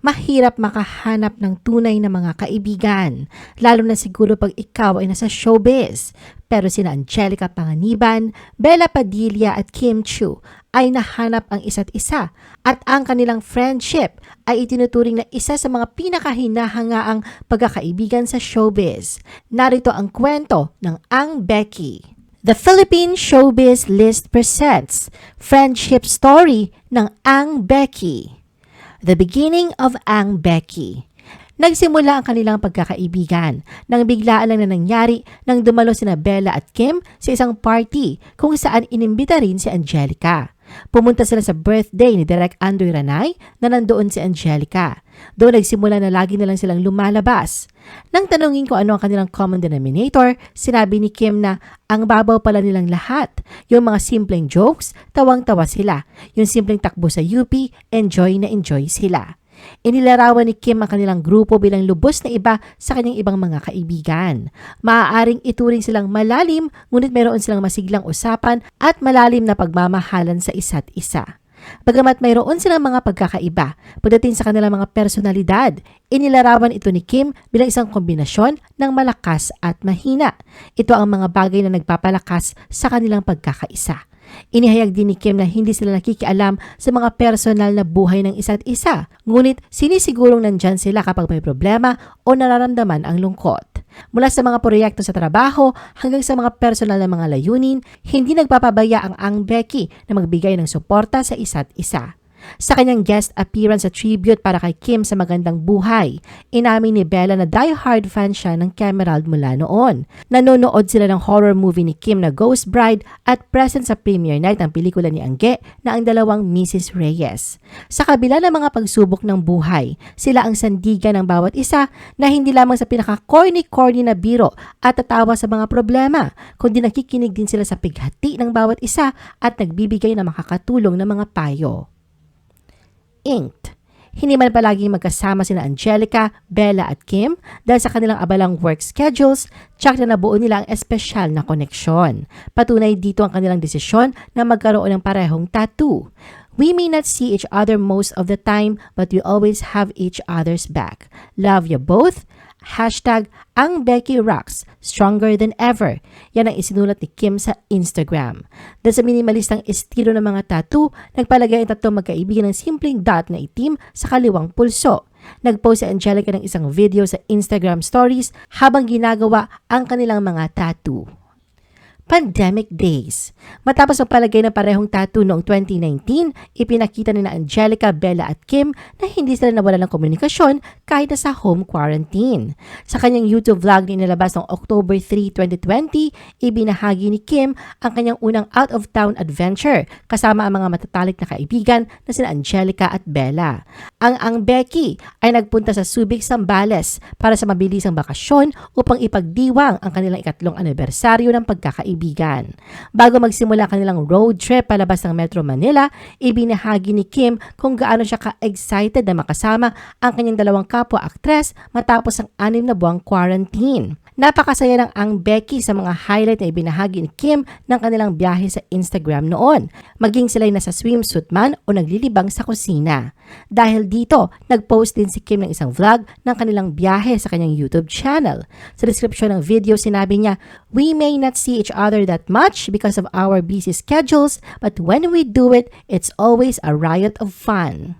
mahirap makahanap ng tunay na mga kaibigan, lalo na siguro pag ikaw ay nasa showbiz. Pero sina Angelica Panganiban, Bella Padilla at Kim Chu ay nahanap ang isa't isa at ang kanilang friendship ay itinuturing na isa sa mga pinakahinahangaang pagkakaibigan sa showbiz. Narito ang kwento ng Ang Becky. The Philippine Showbiz List presents Friendship Story ng Ang Becky. The beginning of Ang Becky. Nagsimula ang kanilang pagkakaibigan nang biglaan lang na nangyari nang dumalo sina Bella at Kim sa isang party kung saan inimbita rin si Angelica. Pumunta sila sa birthday ni Direk Andoy Ranay na nandoon si Angelica. Doon nagsimula na lagi na lang silang lumalabas. Nang tanungin ko ano ang kanilang common denominator, sinabi ni Kim na ang babaw pala nilang lahat. Yung mga simpleng jokes, tawang-tawa sila. Yung simpleng takbo sa UP, enjoy na enjoy sila. Inilarawan ni Kim ang kanilang grupo bilang lubos na iba sa kanyang ibang mga kaibigan. Maaaring ituring silang malalim, ngunit mayroon silang masiglang usapan at malalim na pagmamahalan sa isa't isa. Bagamat mayroon silang mga pagkakaiba pagdating sa kanilang mga personalidad, inilarawan ito ni Kim bilang isang kombinasyon ng malakas at mahina. Ito ang mga bagay na nagpapalakas sa kanilang pagkakaisa. Inihayag din ni Kim na hindi sila nakikialam sa mga personal na buhay ng isa't isa, ngunit sinisigurong nandyan sila kapag may problema o nararamdaman ang lungkot. Mula sa mga proyekto sa trabaho hanggang sa mga personal na mga layunin, hindi nagpapabaya ang Ang Becky na magbigay ng suporta sa isa't isa. Sa kanyang guest appearance sa tribute para kay Kim sa magandang buhay, inamin ni Bella na die-hard fan siya ng Camerald mula noon. Nanonood sila ng horror movie ni Kim na Ghost Bride at present sa premiere night ng pelikula ni Angge na ang dalawang Mrs. Reyes. Sa kabila ng mga pagsubok ng buhay, sila ang sandigan ng bawat isa na hindi lamang sa pinaka-corny-corny na biro at tatawa sa mga problema, kundi nakikinig din sila sa pighati ng bawat isa at nagbibigay ng makakatulong na mga payo. Inked. Hindi man palaging magkasama sina Angelica, Bella at Kim dahil sa kanilang abalang work schedules, tsak na nabuo nila ang espesyal na koneksyon. Patunay dito ang kanilang desisyon na magkaroon ng parehong tattoo. We may not see each other most of the time, but we always have each other's back. Love you both. Hashtag ang Becky Rocks, stronger than ever. Yan ang isinulat ni Kim sa Instagram. Dahil sa minimalistang estilo ng mga tattoo, nagpalagay ang tatlong magkaibigan ng simpleng dot na itim sa kaliwang pulso. Nagpost si Angelica ng isang video sa Instagram stories habang ginagawa ang kanilang mga tattoo. Pandemic Days. Matapos ang palagay ng parehong tattoo noong 2019, ipinakita ni na Angelica, Bella at Kim na hindi sila nawala ng komunikasyon kahit na sa home quarantine. Sa kanyang YouTube vlog na inilabas noong October 3, 2020, ibinahagi ni Kim ang kanyang unang out-of-town adventure kasama ang mga matatalik na kaibigan na sina Angelica at Bella. Ang Ang Becky ay nagpunta sa Subic, Sambales para sa mabilisang bakasyon upang ipagdiwang ang kanilang ikatlong anibersaryo ng pagkakaibigan kaibigan. Bago magsimula kanilang road trip palabas ng Metro Manila, ibinahagi ni Kim kung gaano siya ka-excited na makasama ang kanyang dalawang kapwa-aktres matapos ang anim na buwang quarantine. Napakasaya ng ang Becky sa mga highlight na ibinahagi ni Kim ng kanilang biyahe sa Instagram noon. Maging sila'y nasa swimsuit man o naglilibang sa kusina. Dahil dito, nag-post din si Kim ng isang vlog ng kanilang biyahe sa kanyang YouTube channel. Sa description ng video, sinabi niya, We may not see each other that much because of our busy schedules, but when we do it, it's always a riot of fun.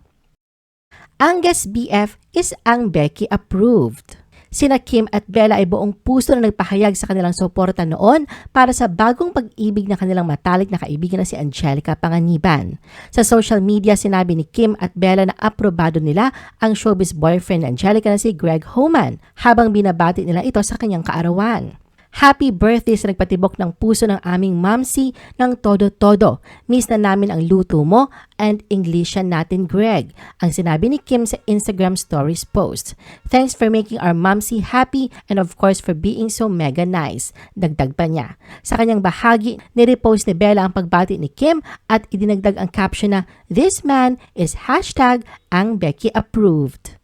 Ang guest BF is ang Becky approved. Sina Kim at Bella ay buong puso na nagpahayag sa kanilang suporta noon para sa bagong pag-ibig na kanilang matalik na kaibigan na si Angelica Panganiban. Sa social media, sinabi ni Kim at Bella na aprobado nila ang showbiz boyfriend ni Angelica na si Greg Homan habang binabati nila ito sa kanyang kaarawan. Happy birthday sa nagpatibok ng puso ng aming mamsi ng todo-todo. Miss na namin ang luto mo and Englishan natin, Greg. Ang sinabi ni Kim sa Instagram stories post. Thanks for making our mamsi happy and of course for being so mega nice. Dagdag pa niya. Sa kanyang bahagi, nirepost ni Bella ang pagbati ni Kim at idinagdag ang caption na This man is hashtag ang Becky approved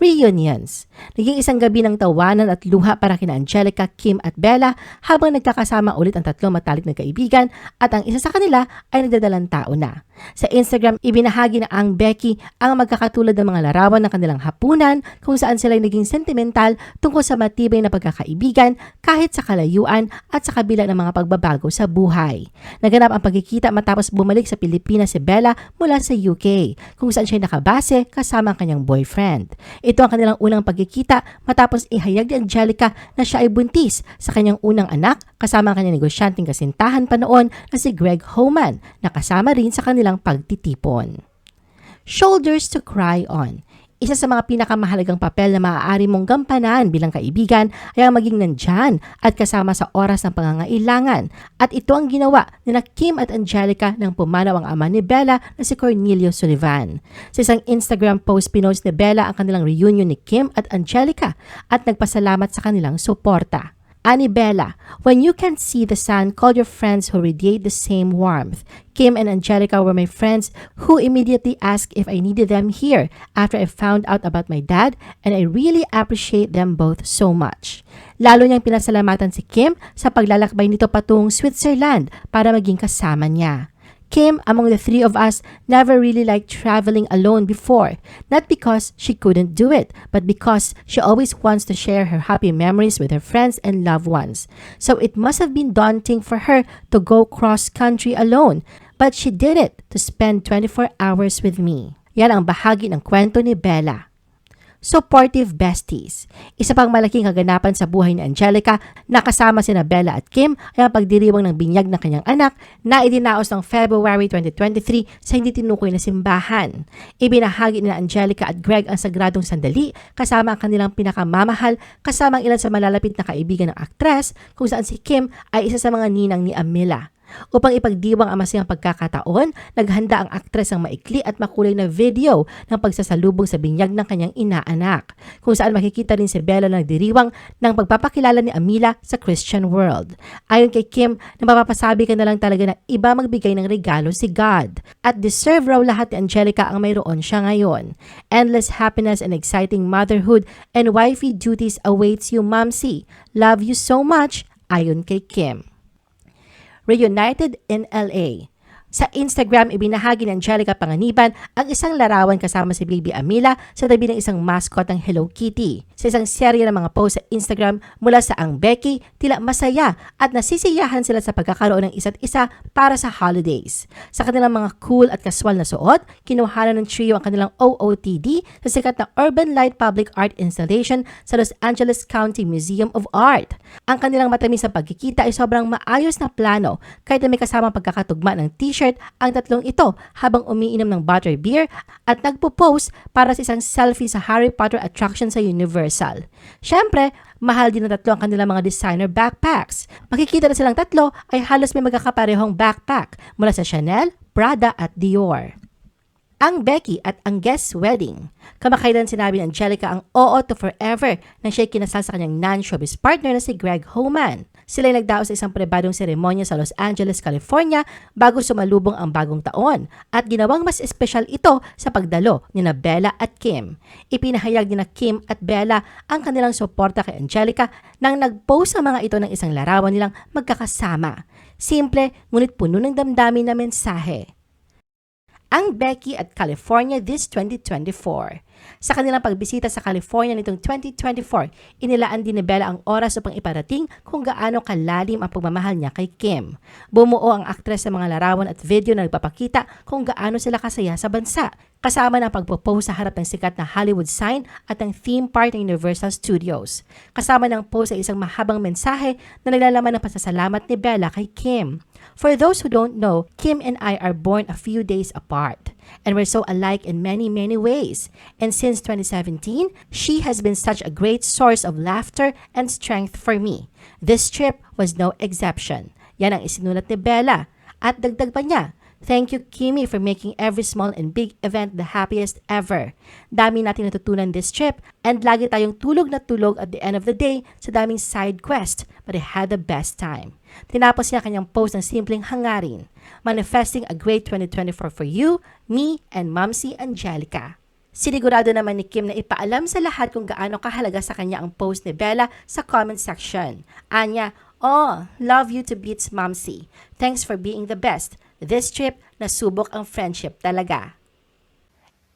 reunions. Naging isang gabi ng tawanan at luha para kina Angelica, Kim at Bella habang nagkakasama ulit ang tatlong matalik na kaibigan at ang isa sa kanila ay nagdadalang tao na. Sa Instagram, ibinahagi na ang Becky ang magkakatulad ng mga larawan ng kanilang hapunan kung saan sila naging sentimental tungkol sa matibay na pagkakaibigan kahit sa kalayuan at sa kabila ng mga pagbabago sa buhay. Naganap ang pagkikita matapos bumalik sa Pilipinas si Bella mula sa UK kung saan siya nakabase kasama ang kanyang boyfriend. Ito ang kanilang unang pagkikita matapos ihayag ni Angelica na siya ay buntis sa kanyang unang anak kasama ang kanyang negosyanteng kasintahan pa noon na si Greg Homan na kasama rin sa kanilang pagtitipon. Shoulders to Cry On isa sa mga pinakamahalagang papel na maaari mong gampanan bilang kaibigan ay ang maging nandyan at kasama sa oras ng pangangailangan. At ito ang ginawa ni na Kim at Angelica nang pumanaw ang ama ni Bella na si Cornelio Sullivan. Sa isang Instagram post, pinost ni Bella ang kanilang reunion ni Kim at Angelica at nagpasalamat sa kanilang suporta. Ani Bella, when you can see the sun, call your friends who radiate the same warmth. Kim and Angelica were my friends who immediately asked if I needed them here after I found out about my dad and I really appreciate them both so much. Lalo niyang pinasalamatan si Kim sa paglalakbay nito patungong Switzerland para maging kasama niya. Kim, among the three of us, never really liked traveling alone before. Not because she couldn't do it, but because she always wants to share her happy memories with her friends and loved ones. So it must have been daunting for her to go cross country alone. But she did it to spend 24 hours with me. Yan ang bahagi ng kwento ni Bella. Supportive Besties. Isa pang malaking kaganapan sa buhay ni Angelica na kasama sina Bella at Kim ay ang pagdiriwang ng binyag ng kanyang anak na idinaos ng February 2023 sa hindi tinukoy na simbahan. Ibinahagi ni Angelica at Greg ang sagradong sandali kasama ang kanilang pinakamamahal kasama ang ilan sa malalapit na kaibigan ng aktres kung saan si Kim ay isa sa mga ninang ni Amila. Upang ipagdiwang ang masayang pagkakataon, naghanda ang aktres ng maikli at makulay na video ng pagsasalubong sa binyag ng kanyang inaanak, kung saan makikita rin si Bella na nagdiriwang ng pagpapakilala ni Amila sa Christian world. Ayon kay Kim, napapasabi ka na lang talaga na iba magbigay ng regalo si God. At deserve raw lahat ni Angelica ang mayroon siya ngayon. Endless happiness and exciting motherhood and wifey duties awaits you, Mamsi. Love you so much, ayon kay Kim reunited in LA. Sa Instagram, ibinahagi ni Angelica Panganiban ang isang larawan kasama si Baby Amila sa tabi ng isang mascot ng Hello Kitty. Sa isang serye ng mga post sa Instagram mula sa Ang Becky, tila masaya at nasisiyahan sila sa pagkakaroon ng isa't isa para sa holidays. Sa kanilang mga cool at kaswal na suot, kinuhanan ng trio ang kanilang OOTD sa sikat na Urban Light Public Art Installation sa Los Angeles County Museum of Art. Ang kanilang matamis na pagkikita ay sobrang maayos na plano kahit na may kasamang pagkakatugma ng t-shirt t-shirt ang tatlong ito habang umiinom ng butter beer at nagpo-pose para sa isang selfie sa Harry Potter attraction sa Universal. Siyempre, mahal din ng tatlo ang kanilang mga designer backpacks. Makikita na silang tatlo ay halos may magkakaparehong backpack mula sa Chanel, Prada at Dior ang Becky at ang guest wedding. Kamakailan sinabi ni Angelica ang oo to forever nang siya'y kinasal sa kanyang non-showbiz partner na si Greg Homan. Sila ay nagdaos sa isang pribadong seremonya sa Los Angeles, California bago sumalubong ang bagong taon at ginawang mas espesyal ito sa pagdalo ni na Bella at Kim. Ipinahayag ni na Kim at Bella ang kanilang suporta kay Angelica nang nag-post ang mga ito ng isang larawan nilang magkakasama. Simple ngunit puno ng damdamin na mensahe ang Becky at California this 2024. Sa kanilang pagbisita sa California nitong 2024, inilaan din ni Bella ang oras upang iparating kung gaano kalalim ang pagmamahal niya kay Kim. Bumuo ang aktres sa mga larawan at video na nagpapakita kung gaano sila kasaya sa bansa, kasama ng pagpo-post sa harap ng sikat na Hollywood sign at ang theme park ng Universal Studios. Kasama ng post ay isang mahabang mensahe na naglalaman ng pasasalamat ni Bella kay Kim. For those who don't know, Kim and I are born a few days apart and we're so alike in many, many ways. And since 2017, she has been such a great source of laughter and strength for me. This trip was no exception. Yan ang isinulat ni Bella. At dagdag pa niya, Thank you, Kimi, for making every small and big event the happiest ever. Dami natin natutunan this trip and lagi tayong tulog na tulog at the end of the day sa daming side quest but I had the best time. Tinapos niya kanyang post ng simpleng hangarin, manifesting a great 2024 for you, me, and Mamsi Angelica. Sinigurado naman ni Kim na ipaalam sa lahat kung gaano kahalaga sa kanya ang post ni Bella sa comment section. Anya, Oh, love you to beats Mamsi. Thanks for being the best. This trip, nasubok ang friendship talaga.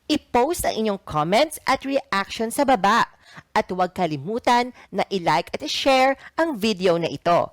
I-post ang inyong comments at reaction sa baba. At huwag kalimutan na i-like at i-share ang video na ito.